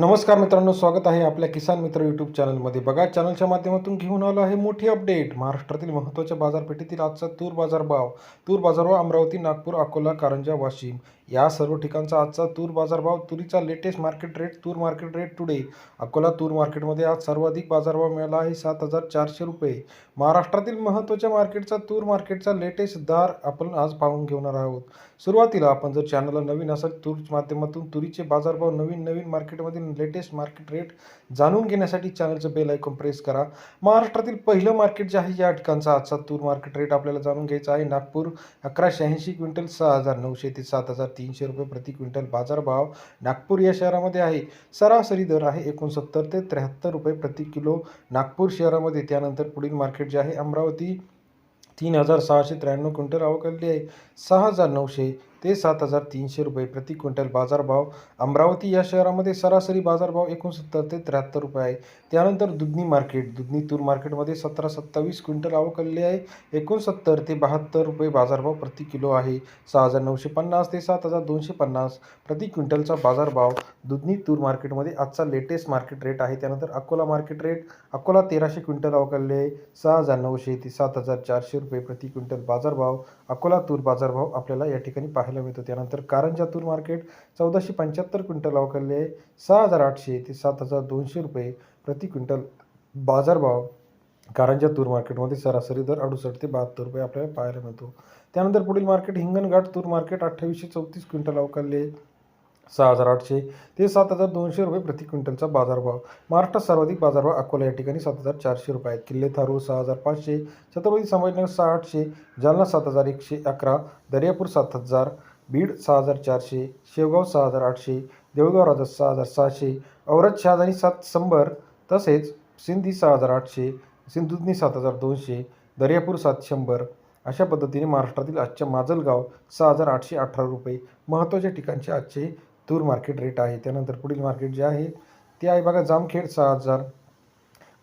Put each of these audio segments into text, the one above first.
नमस्कार मित्रांनो स्वागत आहे आपल्या किसान मित्र यूट्यूब चॅनलमध्ये बघा चॅनलच्या माध्यमातून घेऊन आलो आहे मोठी अपडेट महाराष्ट्रातील महत्त्वाच्या बाजारपेठेतील आजचा तूर बाजार भाव तूर बाजारभाव अमरावती नागपूर अकोला कारंजा वाशिम. या सर्व ठिकाणचा आजचा तूर बाजारभाव तुरीचा लेटेस्ट मार्केट रेट तूर मार्केट रेट टुडे अकोला तूर मार्केटमध्ये आज सर्वाधिक बाजारभाव मिळाला आहे सात हजार चारशे रुपये. महाराष्ट्रातील महत्त्वाच्या मार्केटचा तूर मार्केटचा लेटेस्ट दर आपण आज पाहून घेणार आहोत. सुरुवातीला आपण जर चॅनलला नवीन असाल तूर माध्यमातून तुरीचे बाजारभाव नवीन नवीन मार्केटमधील लेटेस्ट मार्केट रेट जाणून घेण्यासाठी चॅनलचं बेल आयकॉन प्रेस करा. महाराष्ट्रातील पहिलं मार्केट जे आहे या ठिकाणचा आजचा तूर मार्केट रेट आपल्याला जाणून घ्यायचा आहे. नागपूर अकराशे ऐंशी क्विंटल सहा हजार नऊशे ते सात हजार तीनशे रुपये प्रति क्विंटल बाजारभाव नागपूर या शहरामध्ये आहे. सरासरी दर आहे एकोणसत्तर ते त्र्याहत्तर रुपये प्रति किलो नागपूर शहरामध्ये. त्यानंतर पुढील मार्केट जे आहे अमरावती तीन हजार सहाशे त्र्याण्णव क्विंटल आवकली आहे. सहा हजार नऊशे ते सात हजार तीनशे रुपये प्रति क्विंटल बाजारभाव. अमरावती या शहरामध्ये सरासरी बाजारभाव एकोणसत्तर ते त्र्याहत्तर रुपये आहे. त्यानंतर दुधनी मार्केट दुधनी तूर मार्केटमध्ये सतरा सत्तावीस क्विंटल आवकली आहे. एकोणसत्तर ते बहात्तर रुपये बाजारभाव प्रति किलो आहे. सहा हजार नऊशे पन्नास ते सात हजार दोनशे पन्नास प्रति क्विंटलचा बाजारभाव. दुधनी तूर मार्केटमध्ये आजचा लेटेस्ट मार्केट रेट आहे. त्यानंतर अकोला मार्केट रेट अकोला तेराशे क्विंटल अवकलले आहे. सहा हजार नऊशे ते सात हजार चारशे रुपये प्रति क्विंटल बाजारभाव. अकोला तूर बाजारभाव आपल्याला या ठिकाणी पाहायला मिळतो. त्यानंतर कारंजा तूर मार्केट चौदाशे पंच्याहत्तर क्विंटल अवकलले सहा हजार आठशे ते सात हजार दोनशे रुपये प्रति क्विंटल. बाजारभाव कारंजा तूर मार्केटमध्ये सरासरी दर अडुसष्ट ते बहात्तर रुपये आपल्याला पाहायला मिळतो. त्यानंतर पुढील मार्केट हिंगणघाट तूर मार्केट अठ्ठावीसशे चौतीस क्विंटल अवकालले सहा हजार आठशे ते सात हजार दोनशे रुपये प्रति क्विंटलचा बाजारभाव. महाराष्ट्रात सर्वाधिक बाजारभाव अकोला या ठिकाणी सात हजार चारशे रुपये आहेत. किल्ले थारू सहा हजार पाचशे छत्रपती संभाजीनगर सहा आठशे जालना सात हजार एकशे अकरा दर्यापूर सात हजार बीड सहा हजार चारशे शेवगाव सहा हजार आठशे देऊळगाव राजा सहा हजार सहाशे औरत शहादानी सात शंभर तसेच सिंधी सहा हजार आठशे सिंधुदनी सात हजार दोनशे दर्यापूर सात शंभर. अशा पद्धतीने महाराष्ट्रातील आजच्या माजलगाव सहा हजार आठशे अठरा रुपये महत्त्वाच्या ठिकाणचे आजचे तूर मार्केट रेट आहे. त्यानंतर पुढील मार्केट जे आहे ते आहे बघा जामखेड सहा हजार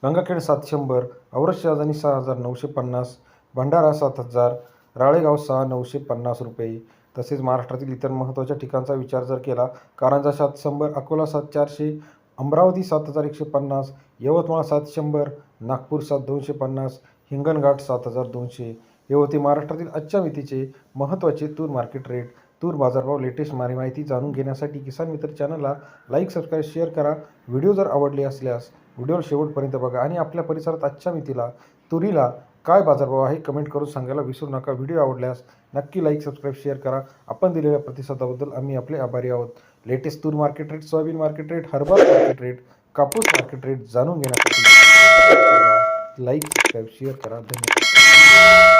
गंगाखेड सात शंभर औरत शहाजानी सहा हजार नऊशे पन्नास भंडारा सात हजार राळेगाव सहा नऊशे पन्नास रुपये. तसेच महाराष्ट्रातील इतर महत्त्वाच्या ठिकाणचा विचार जर केला कारंजा सात शंभर अकोला सात चारशे अमरावती सात हजार एकशे पन्नास यवतमाळ सात शंभर नागपूर सात दोनशे पन्नास हिंगणघाट सात हजार दोनशे. हे होते महाराष्ट्रातील आजच्या मितीचे महत्त्वाचे तूर मार्केट रेट तूर बाजारभाव लेटेस्ट मारी माहिती जाणून घेण्यासाठी किसान मित्र चॅनलला लाईक सबस्क्राईब शेअर करा. व्हिडिओ जर आवडले असल्यास व्हिडिओला शेवटपर्यंत बघा आणि आपल्या परिसरात आजच्या मितीला तुरीला काय बाजारभाव आहे कमेंट करून सांगायला विसरू नका. व्हिडिओ आवडल्यास नक्की लाईक सबस्क्राईब शेअर करा. आपण दिलेल्या प्रतिसादाबद्दल आम्ही आपले आभारी आहोत. लेटेस्ट तूर market rate soybean market rate herbal market rate कापूस मार्केट रेट जाणून घेण्यासाठी लाईक सबस्क्राईब शेअर करा. धन्यवाद.